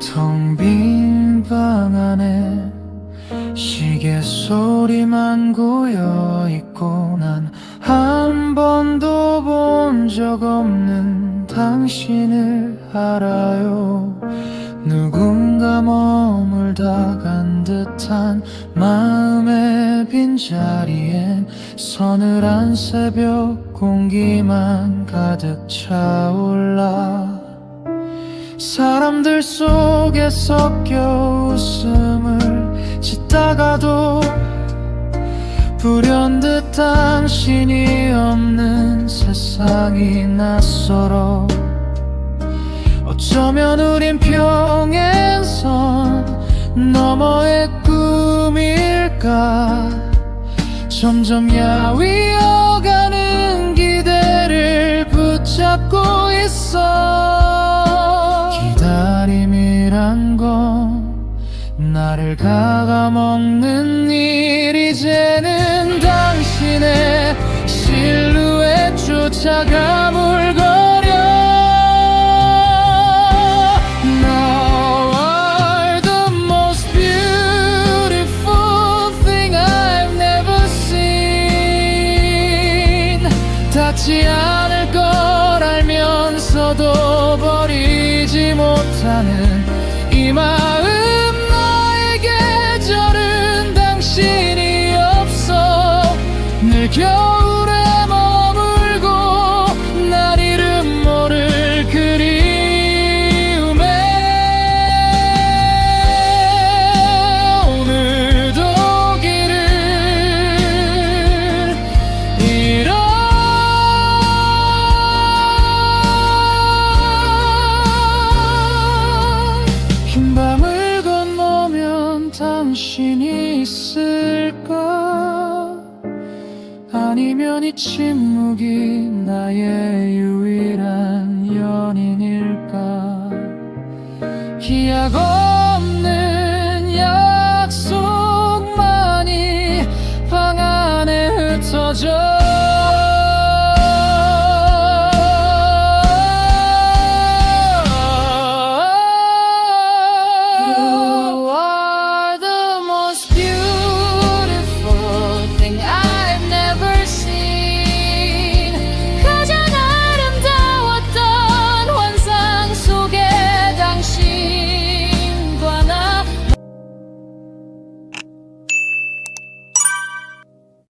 텅 빈 방 안에 시계 소리만 고여 있고 난 한 번도 본 적 없는 당신을 알아요. 누군가 머물다 간 듯한 마음의 빈자리엔 서늘한 새벽 공기만 가득 차올라 사람들 속에 섞여 웃음을 짓다가도 불현듯 당신이 없는 세상이 낯설어. 어쩌면 우린 평행선 너머의 꿈일까? 점점 야위어가는 기대를 붙잡고 있어 나를 갉아먹는 일 이제는 당신의 실루엣조차 가물거려 Now are the most beautiful thing I've never seen 닿지 않을 걸 알면서도 버리 당신이 있을까? 아니면 이 침묵이 나의 유일한 연인일까? 기약 없